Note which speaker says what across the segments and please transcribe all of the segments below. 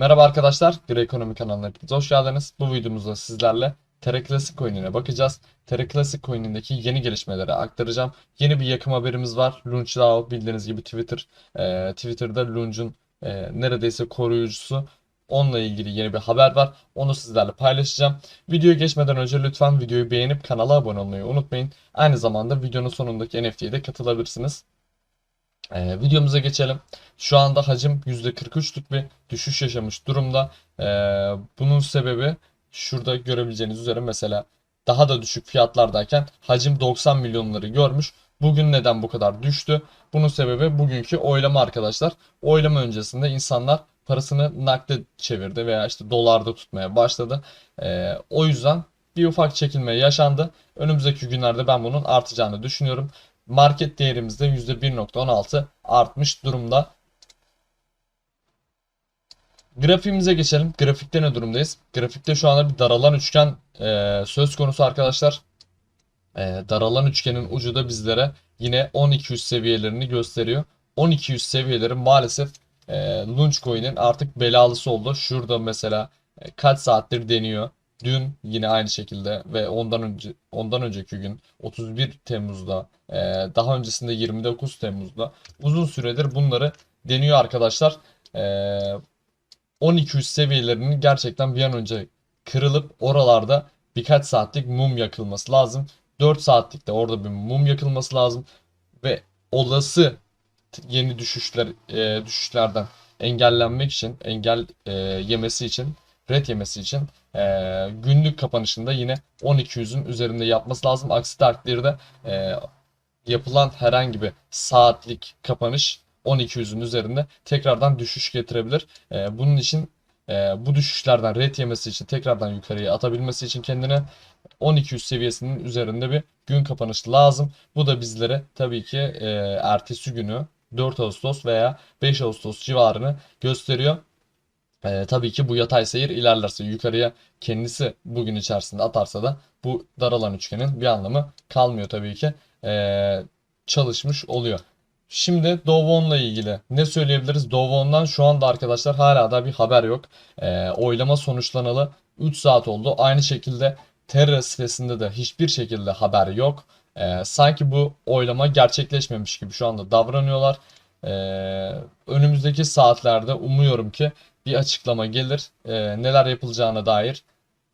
Speaker 1: Merhaba arkadaşlar, Gri Ekonomi kanalına hepiniz hoş geldiniz. Bu videomuzda sizlerle Terra Classic Coin'ine bakacağız. Terra Classic Coin'indeki yeni gelişmeleri aktaracağım. Yeni bir yakım haberimiz var. Launch DAO bildiğiniz gibi Twitter, e, Twitter'da Launch'un e, neredeyse koruyucusu. Onunla ilgili yeni bir haber var. Onu sizlerle paylaşacağım. Videoya geçmeden önce lütfen videoyu beğenip kanala abone olmayı unutmayın. Aynı zamanda videonun sonundaki NFT'ye de katılabilirsiniz. Ee, videomuza geçelim. Şu anda hacim %43'lük bir düşüş yaşamış durumda. Ee, bunun sebebi şurada görebileceğiniz üzere mesela daha da düşük fiyatlardayken hacim 90 milyonları görmüş. Bugün neden bu kadar düştü? Bunun sebebi bugünkü oylama arkadaşlar. Oylama öncesinde insanlar parasını nakde çevirdi veya işte dolarda tutmaya başladı. Ee, o yüzden bir ufak çekilme yaşandı. Önümüzdeki günlerde ben bunun artacağını düşünüyorum. Market değerimizde %1.16 artmış durumda. Grafiğimize geçelim. Grafikte ne durumdayız? Grafikte şu anda bir daralan üçgen e, söz konusu arkadaşlar. E, daralan üçgenin ucu da bizlere yine 1200 seviyelerini gösteriyor. 1200 seviyeleri maalesef e, Launchcoin'in artık belalısı oldu. Şurada mesela e, kaç saattir deniyor. Dün yine aynı şekilde ve ondan önce ondan önceki gün 31 Temmuz'da e, daha öncesinde 29 Temmuz'da uzun süredir bunları deniyor arkadaşlar. E, 1200 seviyelerinin gerçekten bir an önce kırılıp oralarda birkaç saatlik mum yakılması lazım. 4 saatlik de orada bir mum yakılması lazım ve olası yeni düşüşler e, düşüşlerden engellenmek için, engel e, yemesi için, red yemesi için e, günlük kapanışında yine 1200'ün üzerinde yapması lazım. Aksi takdirde e, yapılan herhangi bir saatlik kapanış 1200'ün üzerinde tekrardan düşüş getirebilir. E, bunun için e, bu düşüşlerden red yemesi için tekrardan yukarıya atabilmesi için kendine 1200 seviyesinin üzerinde bir gün kapanışı lazım. Bu da bizlere tabii ki e, ertesi günü 4 Ağustos veya 5 Ağustos civarını gösteriyor. E, tabii ki bu yatay seyir ilerlerse yukarıya kendisi bugün içerisinde atarsa da bu daralan üçgenin bir anlamı kalmıyor tabii ki. E, çalışmış oluyor. Şimdi Dovon'la ilgili ne söyleyebiliriz? Dovon'dan şu anda arkadaşlar hala da bir haber yok. E, oylama sonuçlanalı 3 saat oldu. Aynı şekilde Terra sitesinde de hiçbir şekilde haber yok. E, sanki bu oylama gerçekleşmemiş gibi şu anda davranıyorlar. E, önümüzdeki saatlerde umuyorum ki bir açıklama gelir. E, neler yapılacağına dair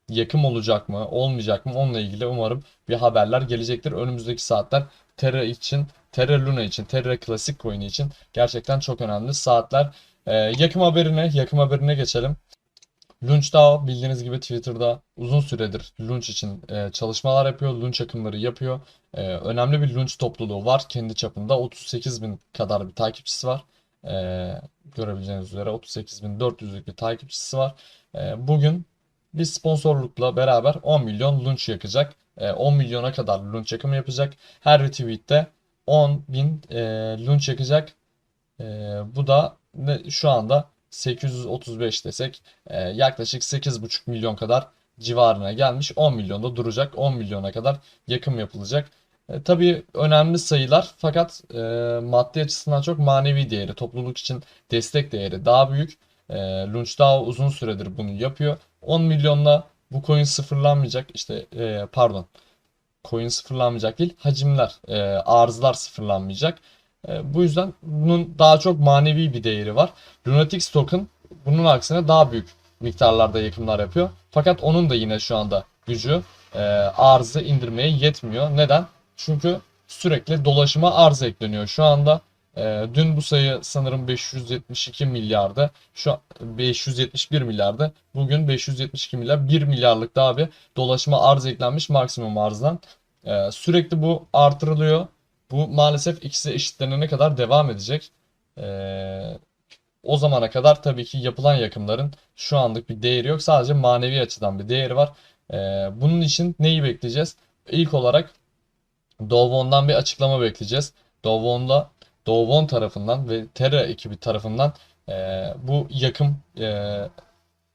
Speaker 1: yakım olacak mı, olmayacak mı onunla ilgili umarım bir haberler gelecektir. Önümüzdeki saatler Terra için, Terra Luna için, Terra Classic Coin için gerçekten çok önemli saatler. E, yakım haberine, yakım haberine geçelim. Launch DAO bildiğiniz gibi Twitter'da uzun süredir Launch için e, çalışmalar yapıyor. Launch akımları yapıyor. E, önemli bir Launch topluluğu var. Kendi çapında 38 bin kadar bir takipçisi var. E, görebileceğiniz üzere 38.400'lük bir takipçisi var. E, bugün bir sponsorlukla beraber 10 milyon launch yakacak. E, 10 milyona kadar launch yakımı yapacak. Her retweette 10 bin e, launch yakacak. E, bu da ne, şu anda 835 desek e, yaklaşık 8,5 milyon kadar civarına gelmiş. 10 milyonda duracak. 10 milyona kadar yakım yapılacak. E, tabii önemli sayılar fakat e, maddi açısından çok manevi değeri, topluluk için destek değeri daha büyük. E, Launch daha uzun süredir bunu yapıyor. 10 milyonla bu coin sıfırlanmayacak. İşte e, pardon. Coin sıfırlanmayacak değil. Hacimler, e, arzlar sıfırlanmayacak. E, bu yüzden bunun daha çok manevi bir değeri var. Lunatics token bunun aksine daha büyük miktarlarda yakımlar yapıyor. Fakat onun da yine şu anda gücü e, arzı indirmeye yetmiyor. Neden? Çünkü sürekli dolaşıma arz ekleniyor. Şu anda e, dün bu sayı sanırım 572 milyardı. Şu an 571 milyardı. Bugün 572 milyar 1 milyarlık daha bir dolaşıma arz eklenmiş maksimum arzdan. E, sürekli bu artırılıyor. Bu maalesef ikisi eşitlenene kadar devam edecek. Ee, o zamana kadar tabii ki yapılan yakımların şu anlık bir değeri yok. Sadece manevi açıdan bir değeri var. Ee, bunun için neyi bekleyeceğiz? İlk olarak Dovon'dan bir açıklama bekleyeceğiz. Dovon'la Dovon tarafından ve Terra ekibi tarafından e, bu yakım e,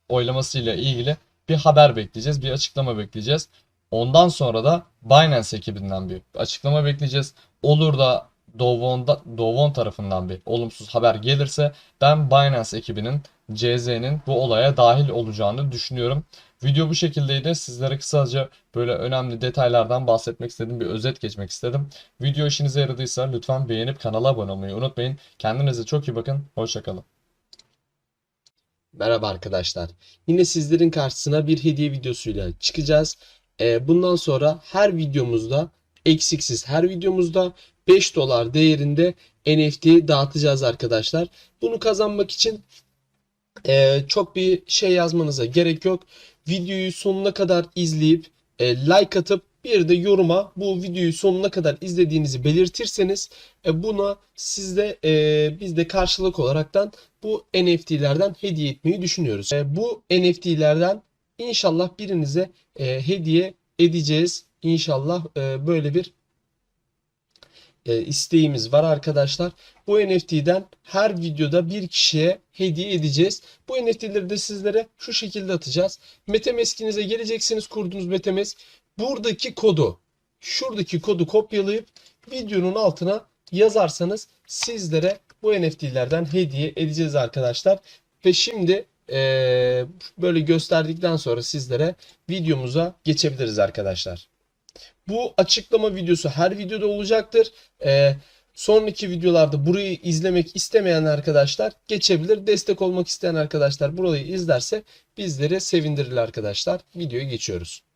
Speaker 1: oylamasıyla ilgili bir haber bekleyeceğiz. Bir açıklama bekleyeceğiz. Ondan sonra da Binance ekibinden bir açıklama bekleyeceğiz. Olur da Dovon'da, Dovon tarafından bir olumsuz haber gelirse ben Binance ekibinin CZ'nin bu olaya dahil olacağını düşünüyorum. Video bu şekildeydi. Sizlere kısaca böyle önemli detaylardan bahsetmek istedim. Bir özet geçmek istedim. Video işinize yaradıysa lütfen beğenip kanala abone olmayı unutmayın. Kendinize çok iyi bakın. Hoşçakalın.
Speaker 2: Merhaba arkadaşlar. Yine sizlerin karşısına bir hediye videosuyla çıkacağız. Ee, bundan sonra her videomuzda eksiksiz her videomuzda 5 dolar değerinde NFT dağıtacağız arkadaşlar. Bunu kazanmak için e, çok bir şey yazmanıza gerek yok. Videoyu sonuna kadar izleyip e, like atıp bir de yoruma bu videoyu sonuna kadar izlediğinizi belirtirseniz e, buna sizde e, biz de karşılık olaraktan bu NFT'lerden hediye etmeyi düşünüyoruz. E, bu NFT'lerden inşallah birinize e, hediye edeceğiz. İnşallah e, böyle bir e, isteğimiz var arkadaşlar. Bu NFT'den her videoda bir kişiye hediye edeceğiz. Bu NFT'leri de sizlere şu şekilde atacağız. Metamask'inize geleceksiniz kurduğunuz Metamask. Buradaki kodu, şuradaki kodu kopyalayıp videonun altına yazarsanız sizlere bu NFT'lerden hediye edeceğiz arkadaşlar. Ve şimdi eee, böyle gösterdikten sonra sizlere videomuza geçebiliriz arkadaşlar. Bu açıklama videosu her videoda olacaktır. Eee, sonraki videolarda burayı izlemek istemeyen arkadaşlar geçebilir. Destek olmak isteyen arkadaşlar burayı izlerse bizleri sevindirir arkadaşlar. Videoya geçiyoruz.